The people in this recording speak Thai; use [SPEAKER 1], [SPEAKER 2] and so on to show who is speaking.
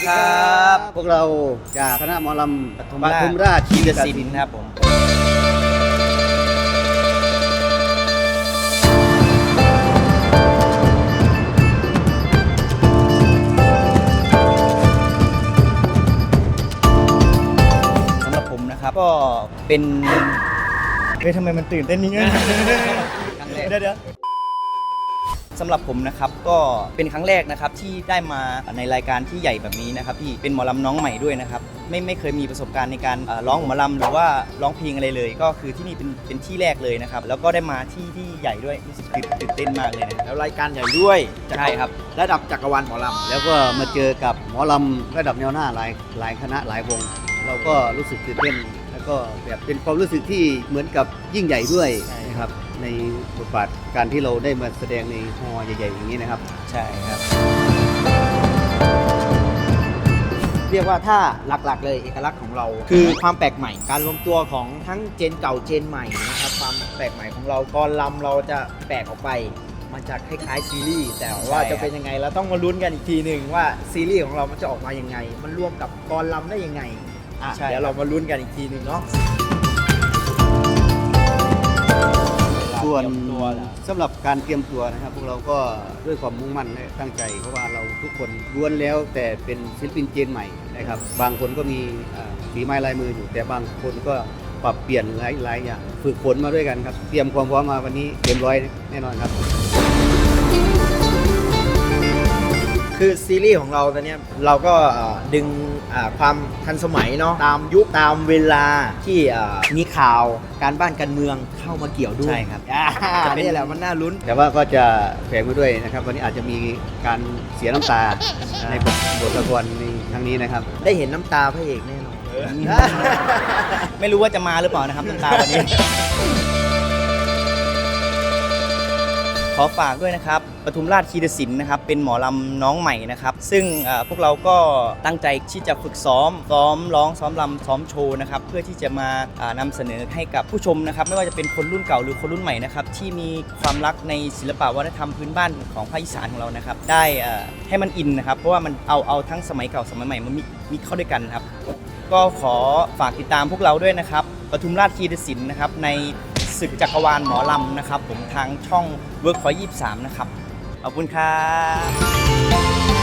[SPEAKER 1] ดีครับ
[SPEAKER 2] พวกเราจากคณะหมอลำ
[SPEAKER 1] ป
[SPEAKER 2] ป
[SPEAKER 1] ทุ
[SPEAKER 2] ทุ
[SPEAKER 1] ม
[SPEAKER 2] ม
[SPEAKER 1] ราช
[SPEAKER 2] ราช
[SPEAKER 1] ชี
[SPEAKER 2] ชี
[SPEAKER 1] ก
[SPEAKER 2] ก
[SPEAKER 1] สิ
[SPEAKER 2] สิ
[SPEAKER 1] น
[SPEAKER 2] น
[SPEAKER 1] ครับผมสำหรับผมนะครับก็เป็น
[SPEAKER 3] เฮ้ยทำไมมันตื่นเต้นนี่เงี้ย
[SPEAKER 1] ครั้งแรก
[SPEAKER 3] เดี๋ยวเดี๋ยว
[SPEAKER 1] สำหรับผมนะครับก็เป็นครั้งแรกนะครับที่ได้มาในรายการที่ใหญ่แบบนี้นะครับพี่เป็นหมอลำน้องใหม่ด้วยนะครับไม่ไม่เคยมีประสบการณ์ในการเอ่อร้องหมอลำหรือว่าร้องเพลงอะไรเลย ก็คือที่นี่เป็นเป็นที่แรกเลยนะครับแล้วก็ได้มาที่ที่ใหญ่ด้วยรู้สึกตื่นตื่นเต้นมากเลยนะครับ
[SPEAKER 3] แล้วรายการใหญ่ด้วย
[SPEAKER 1] ใช่ครับ
[SPEAKER 3] ระดับจักรวาลหมอล
[SPEAKER 2] แล้วก็มาเจอกับหมอลำระดับแนวหน้าหลายหลายคณะหลายวง เราก็รู้สึกตื่นเต้นแล้วก็แบบเป็นความรู้สึกที่เหมือนกับยิ่งใหญ่ด้วย
[SPEAKER 1] ใช่
[SPEAKER 2] นะครับ ในบทบาทการที่เราได้มาแสดงในฮอลล์ใหญ่ ๆ อย่างนี้นะครับ
[SPEAKER 1] ใช่ครับำ
[SPEAKER 3] เรียกว่าถ้าหลักๆ เลยเอกลักษณ์ของเรา คือความแปลกใหม่ การรวมตัวของทั้งเจนเก่าเจนใหม่นะครับความแปลกใหม่ของเรากรลำเราจะแปลกออกไป มันจะคล้ายๆซีรีส์แต่ว่า
[SPEAKER 1] ใช่ครับ
[SPEAKER 3] จะเป็นยังไงเราต้องมาลุ้นกันอีกทีหนึ่งว่าซีรีส์ของเรามันจะออกมายังไง มันรวมกับกรลำได้ยังไงอะ
[SPEAKER 1] ใช่
[SPEAKER 3] เดี๋ยวเรามาลุ้นกันอีกทีหนึ่งเนาะ
[SPEAKER 2] วน
[SPEAKER 1] เตรียมตัวแล้ว
[SPEAKER 2] สำหรับการเตรียมตัวนะครับ พวกเราก็ด้วยความมุ่งมั่นและตั้งใจ เพราะว่าเราทุกคนล้วนแล้วแต่เป็นศิลปินเจนใหม่นะครับ บางคนก็มีฝีไม้ลายมืออยู่ แต่บางคนก็ปรับเปลี่ยนหลายๆอย่าง ฝึกฝนมาด้วยกันครับ เตรียมความพร้อมมาวันนี้เต็มร้อยแน่นอนครับ
[SPEAKER 3] คือซีรีส์ของเราตอนเนี้ยเราก็เอ่อดึงอ่าความทันสมัยเนาะตามยุคตามเวลาที่อ่ามีข่าวการบ้านการเมืองเข้ามาเกี่ยวด้วย
[SPEAKER 1] ใช่ครับ
[SPEAKER 3] อ่า
[SPEAKER 1] จะเป็น
[SPEAKER 3] นี่แหละมันน่าลุ้น
[SPEAKER 2] แต่ว่าก็จะแฝงไปด้วยนะครับวันนี้อาจจะมีการเสียน้ำตาในบทบทละครในครั้งนี้นะครับ
[SPEAKER 3] ได้เห็นน้ำตาพระเอกแน่นอน
[SPEAKER 1] ไม่รู้ว่าจะมาหรือเปล่านะครับน้ำตาวันนี้ อฝากด้วยนะครับปทุมราชคีรศิลป์นะครับเป็นหมอลำน้องใหม่นะครับ ซึ่งพวกเราก็ตั้งใจที่จะฝึกซ้อม ซ้อมร้องซ้อมรำซ้อมโชว์นะครับเพื่อที่จะมาอ่านำเสนอให้กับผู้ชมนะครับ ไม่ว่าจะเป็นคนรุ่นเก่าหรือคนรุ่นใหม่นะครับที่มีความรักในศิลปะวัฒนธรรมพื้นบ้านของภาคอีสานของเรานะครับ ได้ให้มันอินนะครับ เพราะว่ามันเอาเอาทั้งสมัยเก่าสมัยใหม่มามิมิเข้าด้วยกันครับ ก็ขอฝากติดตามพวกเราด้วยนะครับปทุมราชคีรศิลป์นะครับใน ศึกจักรวาลหมอลำนะครับ ผมทางช่อง Work for 23 นะครับ ขอบคุณครับ